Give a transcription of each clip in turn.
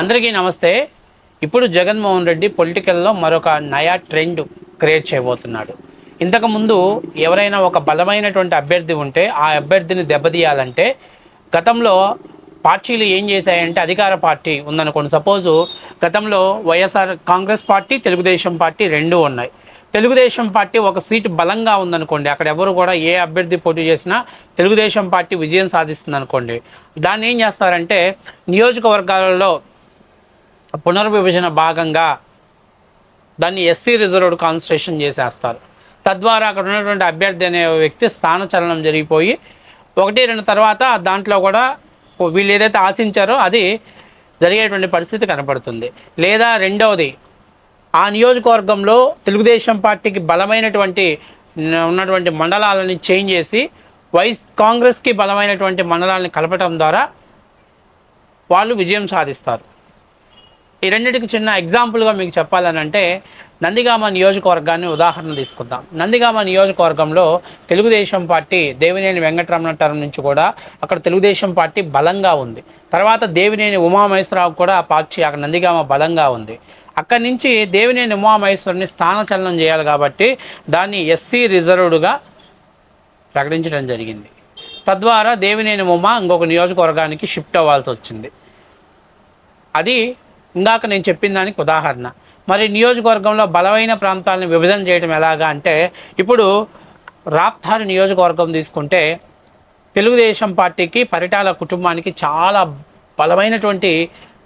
అందరికీ నమస్తే. ఇప్పుడు జగన్మోహన్ రెడ్డి పొలిటికల్లో మరొక నయా ట్రెండ్ క్రియేట్ చేయబోతున్నాడు. ఇంతకుముందు ఎవరైనా ఒక బలమైనటువంటి అభ్యర్థి ఉంటే ఆ అభ్యర్థిని దెబ్బతీయాలంటే గతంలో పార్టీలు ఏం చేశాయంటే అధికార పార్టీ ఉందనుకోండి. సపోజు గతంలో YSR Congress party Telugu Desam party రెండు ఉన్నాయి. తెలుగుదేశం పార్టీ ఒక సీటు బలంగా ఉందనుకోండి. అక్కడ ఎవరు కూడా ఏ అభ్యర్థి పోటీ చేసినా తెలుగుదేశం పార్టీ విజయం సాధిస్తుంది అనుకోండి దాన్ని ఏం చేస్తారంటే నియోజకవర్గాలలో పునర్విభజన భాగంగా దాన్ని ఎస్సీ రిజర్వ్డ్ కాన్స్టిట్యూషన్ చేసేస్తారు. తద్వారా అక్కడ ఉన్నటువంటి అభ్యర్థి అనే వ్యక్తి స్థానచలనం జరిగిపోయి ఒకటి రెండు తర్వాత దాంట్లో కూడా వీళ్ళు ఏదైతే ఆశించారో అది జరిగేటువంటి పరిస్థితి కనపడుతుంది. లేదా రెండవది ఆ నియోజకవర్గంలో తెలుగుదేశం పార్టీకి బలమైనటువంటి ఉన్నటువంటి మండలాలని చేంజ్ చేసి వైస్ కాంగ్రెస్కి బలమైనటువంటి మండలాలను కలపటం ద్వారా వాళ్ళు విజయం సాధిస్తారు. ఈ రెండింటికి చిన్న ఎగ్జాంపుల్గా మీకు చెప్పాలని అంటే నందిగామ నియోజకవర్గాన్ని ఉదాహరణ తీసుకుందాం. నందిగామ నియోజకవర్గంలో తెలుగుదేశం పార్టీ దేవినేని వెంకటరమణ టర్మ్ నుంచి కూడా అక్కడ తెలుగుదేశం పార్టీ బలంగా ఉంది. తర్వాత దేవినేని ఉమామహేశ్వరరావు కూడా ఆ పార్టీ అక్కడ నందిగామ బలంగా ఉంది. అక్కడి నుంచి దేవినేని ఉమామహేశ్వరుని స్థానచలనం చేయాలి కాబట్టి దాన్ని ఎస్సీ రిజర్వ్డ్గా ప్రకటించడం జరిగింది. తద్వారా దేవినేని ఉమా ఇంకొక నియోజకవర్గానికి షిఫ్ట్ అవ్వాల్సి వచ్చింది. అది ఇందాక నేను చెప్పిన దానికి ఉదాహరణ. మరి నియోజకవర్గంలో బలమైన ప్రాంతాలను విభజన చేయడం ఎలాగా అంటే ఇప్పుడు రాప్తారు నియోజకవర్గం తీసుకుంటే తెలుగుదేశం పార్టీకి పరిటాల కుటుంబానికి చాలా బలమైనటువంటి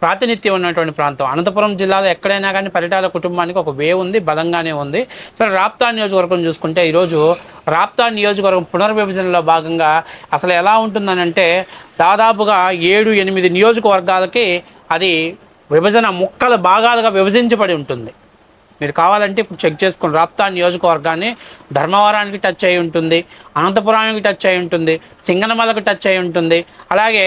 ప్రాతినిధ్యం ఉన్నటువంటి ప్రాంతం. అనంతపురం జిల్లాలో ఎక్కడైనా కానీ పరిటాల కుటుంబానికి ఒక వే ఉంది బలంగానే ఉంది. సరే రాప్తా నియోజకవర్గం చూసుకుంటే ఈరోజు రాప్తా నియోజకవర్గం పునర్విభజనలో భాగంగా అసలు ఎలా ఉంటుందనంటే దాదాపుగా ఏడు ఎనిమిది నియోజకవర్గాలకి అది విభజన ముక్కల భాగాలుగా విభజించబడి ఉంటుంది. మీరు కావాలంటే ఇప్పుడు చెక్ చేసుకుని రాప్తా నియోజకవర్గాన్ని ధర్మవరానికి టచ్ అయి ఉంటుంది అనంతపురానికి టచ్ అయి ఉంటుంది సింగనమలకు టచ్ అయి ఉంటుంది అలాగే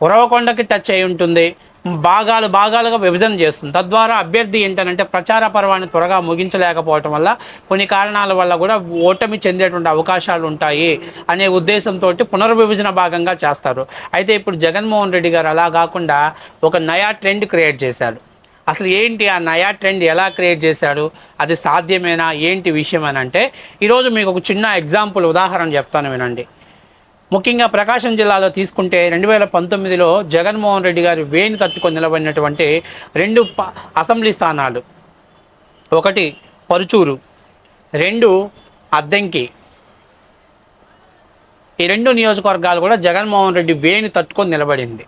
ఉరవకొండకి టచ్ అయి ఉంటుంది భాగాలు భాగాలుగా విభజన చేస్తుంది. తద్వారా అభ్యర్థి ఏంటంటే ప్రచార పర్వాన్ని త్వరగా ముగించలేకపోవటం వల్ల కొన్ని కారణాల వల్ల కూడా ఓటమి చెందేటువంటి అవకాశాలు ఉంటాయి అనే ఉద్దేశంతో పునర్విభజన భాగంగా చేస్తారు. అయితే ఇప్పుడు జగన్మోహన్ రెడ్డి గారు అలా కాకుండా ఒక నయా ట్రెండ్ క్రియేట్ చేశారు. అసలు ఏంటి ఆ నయా ట్రెండ్ ఎలా క్రియేట్ చేశాడు అది సాధ్యమేనా? ఏంటి విషయం అని అంటే ఈరోజు మీకు ఒక చిన్న ఎగ్జాంపుల్ ఉదాహరణ చెప్తాను వినండి. ముఖ్యంగా ప్రకాశం జిల్లాలో తీసుకుంటే రెండు వేల పంతొమ్మిదిలో జగన్మోహన్ రెడ్డి గారు వేణి తట్టుకొని నిలబడినటువంటి రెండు ప- అసెంబ్లీ స్థానాలు. ఒకటి పరుచూరు రెండు అద్దెంకి. ఈ రెండు నియోజకవర్గాలు కూడా జగన్మోహన్ రెడ్డి వేణి తట్టుకొని నిలబడింది.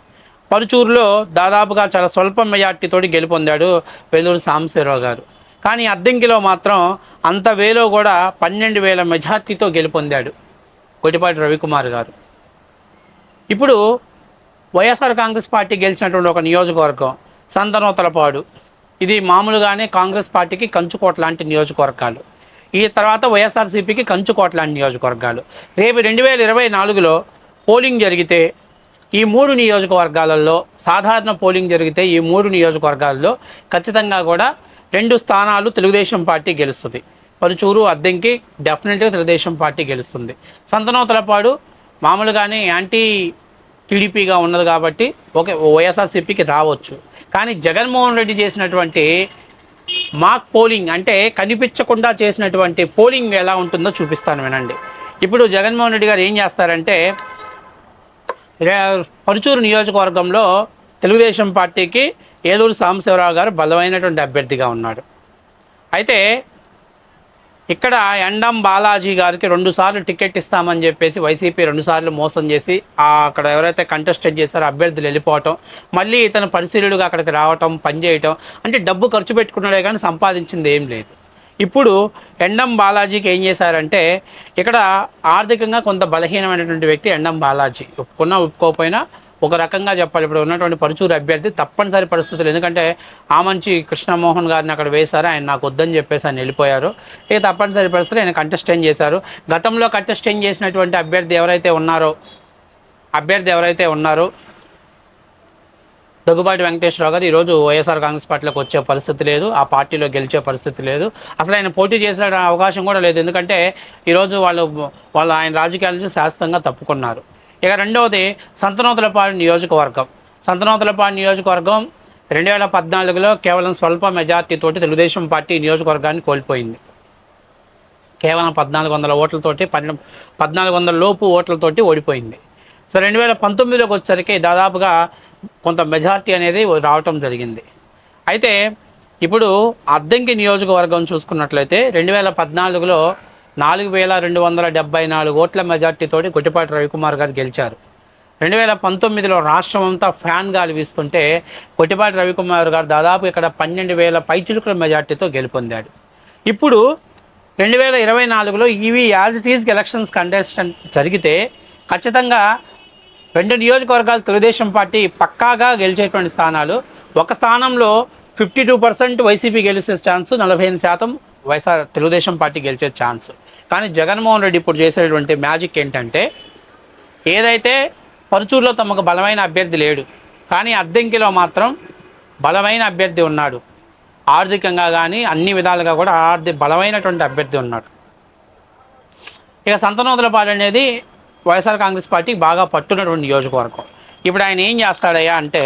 పరుచూరులో దాదాపుగా చాలా స్వల్ప మెజార్టీతోటి గెలుపొందాడు వెల్లూరు సాంబశివరావు గారు. కానీ అద్దెంకిలో మాత్రం అంత వేలో కూడా పన్నెండు వేల మెజార్టీతో గెలుపొందాడు. కొట్టిపాటి రవికుమార్ గారు. ఇప్పుడు వైఎస్ఆర్ కాంగ్రెస్ పార్టీ గెలిచినటువంటి ఒక నియోజకవర్గం సందనోతలపాడు. ఇది మామూలుగానే కాంగ్రెస్ పార్టీకి కంచుకోట లాంటి నియోజకవర్గాలు. ఈ తర్వాత వైఎస్ఆర్సీపీకి కంచుకోట లాంటి నియోజకవర్గాలు. రేపు రెండు వేల ఇరవై నాలుగులో పోలింగ్ జరిగితే ఈ మూడు నియోజకవర్గాలలో సాధారణ పోలింగ్ జరిగితే ఈ మూడు నియోజకవర్గాల్లో ఖచ్చితంగా కూడా రెండు స్థానాలు తెలుగుదేశం పార్టీ గెలుస్తుంది. పరుచూరు అద్దెంకి డెఫినెట్గా తెలుగుదేశం పార్టీ గెలుస్తుంది. సంతనోతలపాడు మామూలుగానే యాంటీ టీడీపీగా ఉన్నది కాబట్టి ఓకే వైఎస్ఆర్సీపీకి రావచ్చు. కానీ జగన్మోహన్ రెడ్డి చేసినటువంటి మాక్ పోలింగ్ అంటే కనిపించకుండా చేసినటువంటి పోలింగ్ ఎలా ఉంటుందో చూపిస్తాను వినండి. ఇప్పుడు జగన్మోహన్ రెడ్డి గారు ఏం చేస్తారంటే పరుచూరు నియోజకవర్గంలో తెలుగుదేశం పార్టీకి ఏలూరు సాంబశివరావు గారు బలమైనటువంటి అభ్యర్థిగా ఉన్నాడు. అయితే ఇక్కడ ఎండం బాలాజీ గారికి రెండుసార్లు టికెట్ ఇస్తామని చెప్పేసి వైసీపీ రెండుసార్లు మోసం చేసి అక్కడ ఎవరైతే కంటెస్టెడ్ చేశారో అభ్యర్థులు వెళ్ళిపోవటం మళ్ళీ ఇతను పరిశీలుడుగా అక్కడికి రావటం పనిచేయటం అంటే డబ్బు ఖర్చు పెట్టుకున్నాడే కానీ సంపాదించింది ఏం లేదు. ఇప్పుడు ఎండం బాలాజీకి ఏం చేశారంటే ఇక్కడ ఆర్థికంగా కొంత బలహీనమైనటువంటి వ్యక్తి ఎండం బాలాజీ. ఒప్పుకున్నా ఒప్పుకోకపోయినా ఒక రకంగా చెప్పాలి. ఇప్పుడు ఉన్నటువంటి పరుచూరు అభ్యర్థి తప్పనిసరి పరిస్థితులు. ఎందుకంటే ఆ మంచి కృష్ణమోహన్ గారిని అక్కడ వేశారు. ఆయన నాకు వద్దని చెప్పేసి ఆయన వెళ్ళిపోయారు. ఇక తప్పనిసరి పరిస్థితులు ఆయన కంటెస్టెంట్ చేశారు. గతంలో కంటెస్టెంట్ చేసినటువంటి అభ్యర్థి ఎవరైతే ఉన్నారో అభ్యర్థి ఎవరైతే ఉన్నారో దగ్గుబాటి వెంకటేశ్వరరావు గారు ఈరోజు వైఎస్ఆర్ కాంగ్రెస్ పార్టీలోకి వచ్చే పరిస్థితి లేదు. ఆ పార్టీలో గెలిచే పరిస్థితి లేదు. అసలు ఆయన పోటీ చేసే అవకాశం కూడా లేదు. ఎందుకంటే ఈరోజు వాళ్ళు వాళ్ళు ఆయన రాజకీయాల నుంచి శాశ్వతంగా తప్పుకున్నారు. ఇక రెండవది సంతనోతలపాడు నియోజకవర్గం. సంతనోతలపాడు నియోజకవర్గం రెండు వేల పద్నాలుగులో కేవలం స్వల్ప మెజార్టీతోటి తెలుగుదేశం పార్టీ నియోజకవర్గాన్ని కోల్పోయింది. కేవలం పద్నాలుగు వందల ఓట్లతోటి పన్నెండు పద్నాలుగు వందల లోపు ఓట్లతోటి ఓడిపోయింది. సో రెండు వేల పంతొమ్మిదిలోకి వచ్చేసరికి దాదాపుగా కొంత మెజార్టీ అనేది రావటం జరిగింది. అయితే ఇప్పుడు అద్దంకి నియోజకవర్గం చూసుకున్నట్లయితే రెండు వేల పద్నాలుగులో నాలుగు వేల రెండు వందల డెబ్బై నాలుగు ఓట్ల మెజార్టీతోటి గుట్టిపాటి రవికుమార్ గారు గెలిచారు. రెండు వేల పంతొమ్మిదిలో రాష్ట్రం అంతా ఫ్యాన్ గాలి వీస్తుంటే కొట్టిపాటి రవికుమార్ గారు దాదాపు ఇక్కడ పన్నెండు వేల పైచులుకుల మెజార్టీతో గెలుపొందాడు. ఇప్పుడు రెండు వేల ఇరవై నాలుగులో ఇవి as it is elections contestant జరిగితే ఖచ్చితంగా రెండు నియోజకవర్గాలు తెలుగుదేశం పార్టీ పక్కాగా గెలిచేటువంటి స్థానాలు ఒక స్థానంలో ఫిఫ్టీ టూ పర్సెంట్ వైసీపీ గెలిచే ఛాన్స్ నలభై ఎనిమిది శాతం వైఎస్ఆర్ తెలుగుదేశం పార్టీ గెలిచే ఛాన్స్. కానీ జగన్మోహన్ రెడ్డి ఇప్పుడు చేసేటువంటి మ్యాజిక్ ఏంటంటే ఏదైతే పరుచూరులో తమకు బలమైన అభ్యర్థి లేడు కానీ అద్దెంకిలో మాత్రం బలమైన అభ్యర్థి ఉన్నాడు. ఆర్థికంగా కానీ అన్ని విధాలుగా కూడా ఆర్థిక బలమైనటువంటి అభ్యర్థి ఉన్నాడు. ఇక సంతనోదలపాడు అనేది వైఎస్ఆర్ కాంగ్రెస్ పార్టీకి బాగా పట్టున్నటువంటి నియోజకవర్గం. ఇప్పుడు ఆయన ఏం చేస్తాడయ్యా అంటే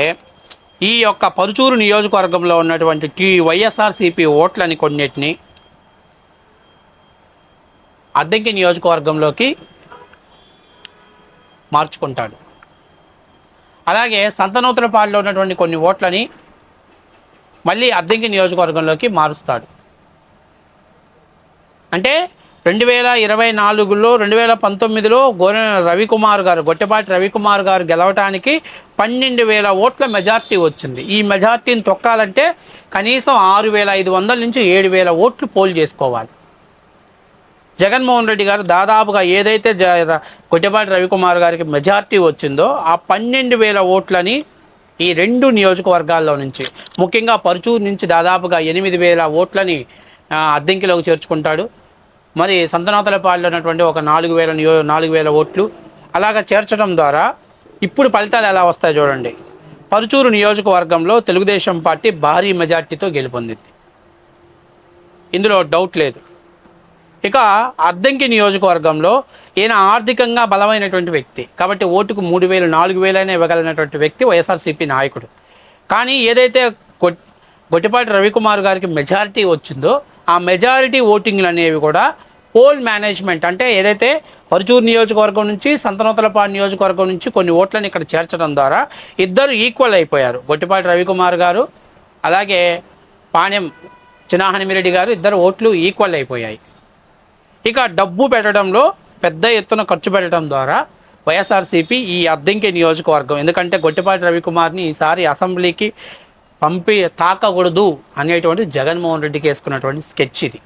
ఈ యొక్క పరుచూరు నియోజకవర్గంలో ఉన్నటువంటి టీ వైఎస్ఆర్సీపీ ఓట్లని కొన్నిటిని అద్దెంకి నియోజకవర్గంలోకి మార్చుకుంటాడు. అలాగే సంతనూతలపాడులో ఉన్నటువంటి కొన్ని ఓట్లని మళ్ళీ అద్దెంకి నియోజకవర్గంలోకి మారుస్తాడు. అంటే రెండు వేల ఇరవై నాలుగులో రెండు వేల పంతొమ్మిదిలో గోరె రవికుమార్ గారు గొట్టపాటి రవికుమార్ గారు గెలవటానికి పన్నెండు వేల ఓట్ల మెజార్టీ వచ్చింది. ఈ మెజార్టీని తొక్కాలంటే కనీసం ఆరు వేల ఐదు వందల నుంచి ఏడు వేల ఓట్లు పోల్ చేసుకోవాలి. జగన్మోహన్ రెడ్డి గారు దాదాపుగా ఏదైతే జ కొట్టిపాటి రవికుమార్ గారికి మెజార్టీ వచ్చిందో ఆ పన్నెండు వేల ఓట్లని ఈ రెండు నియోజకవర్గాల్లో నుంచి ముఖ్యంగా పరుచూరు నుంచి దాదాపుగా ఎనిమిది వేల ఓట్లని అద్దెంకిలోకి చేర్చుకుంటాడు. మరి సంతనాతలపాడులో ఉన్నటువంటి ఒక నాలుగు వేల నియో నాలుగు వేల ఓట్లు అలాగ చేర్చడం ద్వారా ఇప్పుడు ఫలితాలు ఎలా వస్తాయి చూడండి. పరుచూరు నియోజకవర్గంలో తెలుగుదేశం పార్టీ భారీ మెజార్టీతో గెలుపొందింది. ఇందులో డౌట్ లేదు. ఇక అద్దంకి నియోజకవర్గంలో ఈయన ఆర్థికంగా బలమైనటువంటి వ్యక్తి. కాబట్టి ఓటుకు మూడు వేలు నాలుగు వేలైనా ఇవ్వగలిగినటువంటి వ్యక్తి వైఎస్ఆర్సీపీ నాయకుడు. కానీ ఏదైతే గొట్టిపాటి రవికుమార్ గారికి మెజారిటీ వచ్చిందో ఆ మెజారిటీ ఓటింగ్లు అనేవి కూడా పోల్ మేనేజ్మెంట్ అంటే ఏదైతే పరుచూరు నియోజకవర్గం నుంచి సంతనోతలపాడు నియోజకవర్గం నుంచి కొన్ని ఓట్లను ఇక్కడ చేర్చడం ద్వారా ఇద్దరు ఈక్వల్ అయిపోయారు. గొట్టిపాటి రవికుమార్ గారు అలాగే పాణ్యం చిన్నాహనిమిరెడ్డి గారు ఇద్దరు ఓట్లు ఈక్వల్ అయిపోయాయి. ఇక డబ్బు పెట్టడంలో పెద్ద ఎత్తున ఖర్చు పెట్టడం ద్వారా వైఎస్ఆర్సీపీ ఈ అద్దెంకి నియోజకవర్గం. ఎందుకంటే గొట్టిపాటి రవికుమార్ని ఈసారి అసెంబ్లీకి పంపి తాకకూడదు అనేటువంటి జగన్మోహన్ రెడ్డికి వేసుకున్నటువంటి స్కెచ్ ఇది.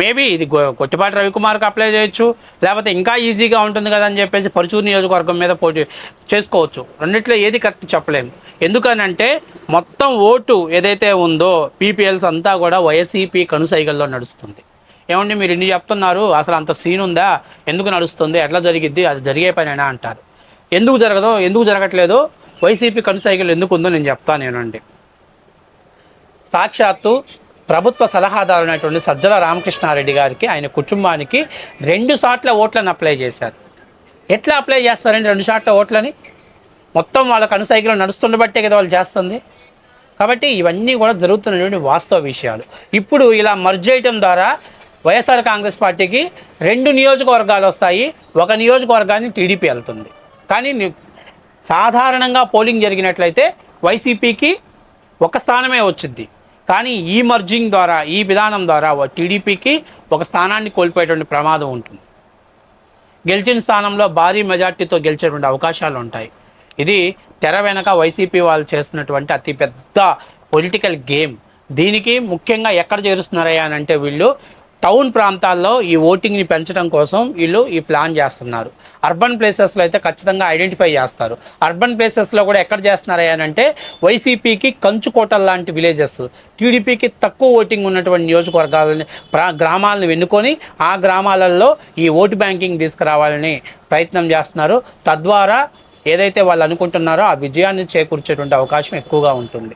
మేబీ ఇది కొట్టిపాటి గొట్టిపాటి రవికుమార్కి అప్లై చేయొచ్చు లేకపోతే ఇంకా ఈజీగా ఉంటుంది కదా అని చెప్పేసి పరుచూరు నియోజకవర్గం మీద పోటీ చేసుకోవచ్చు. రెండిట్లో ఏది కరెక్ట్ చెప్పలేము. ఎందుకనంటే మొత్తం ఓటు ఏదైతే ఉందో పీపీఎల్స్ అంతా కూడా వైఎస్ఈపీ కనుసైగల్లో నడుస్తుంది. ఏమండి మీరు ఇన్ని చెప్తున్నారు? అసలు అంత సీన్ ఉందా? ఎందుకు నడుస్తుంది? ఎట్లా జరిగిద్ది? అది జరిగే పనేనా అంటారు. ఎందుకు జరగదో ఎందుకు జరగట్లేదు వైసీపీ కనుసైకిల్ ఎందుకు ఉందో నేను చెప్తాను నేనండి. సాక్షాత్తు ప్రభుత్వ సలహాదారు అయినటువంటి సజ్జల రామకృష్ణారెడ్డి గారికి ఆయన కుటుంబానికి రెండు సార్ల ఓట్లను అప్లై చేశారు. ఎట్లా అప్లై చేస్తారండి రెండు సార్ల ఓట్లని? మొత్తం వాళ్ళ కనుసైకిలో నడుస్తుండబట్టే కదా వాళ్ళు చేస్తుంది. కాబట్టి ఇవన్నీ కూడా జరుగుతున్నటువంటి వాస్తవ విషయాలు. ఇప్పుడు ఇలా మర్జ్ చేయటం ద్వారా వైఎస్ఆర్ కాంగ్రెస్ పార్టీకి రెండు నియోజకవర్గాలు వస్తాయి. ఒక నియోజకవర్గాన్ని టీడీపీ వెళ్తుంది. కానీ సాధారణంగా పోలింగ్ జరిగినట్లయితే వైసీపీకి ఒక స్థానమే వచ్చింది. కానీ ఈ మర్జింగ్ ద్వారా ఈ విధానం ద్వారా టీడీపీకి ఒక స్థానాన్ని కోల్పోయేటువంటి ప్రమాదం ఉంటుంది. గెలిచిన స్థానంలో భారీ మెజార్టీతో గెలిచేటువంటి అవకాశాలు ఉంటాయి. ఇది తెర వెనక వైసీపీ వాళ్ళు చేస్తున్నటువంటి అతిపెద్ద పొలిటికల్ గేమ్. దీనికి ముఖ్యంగా ఎక్కడ చేరుస్తున్నారయ్యా అని అంటే వీళ్ళు టౌన్ ప్రాంతాల్లో ఈ ఓటింగ్ని పెంచడం కోసం వీళ్ళు ఈ ప్లాన్ చేస్తున్నారు. అర్బన్ ప్లేసెస్లో అయితే ఖచ్చితంగా ఐడెంటిఫై చేస్తారు. అర్బన్ ప్లేసెస్లో కూడా ఎక్కడ చేస్తున్నారయ్యా అంటే వైసీపీకి కంచుకోటల్ లాంటి విలేజెస్ టీడీపీకి తక్కువ ఓటింగ్ ఉన్నటువంటి నియోజకవర్గాలని ప్రా గ్రామాలను ఎన్నుకొని ఆ గ్రామాలలో ఈ ఓటు బ్యాంకింగ్ తీసుకురావాలని ప్రయత్నం చేస్తున్నారు. తద్వారా ఏదైతే వాళ్ళు అనుకుంటున్నారో ఆ విజయాన్ని చేకూర్చేటువంటి అవకాశం ఎక్కువగా ఉంటుంది.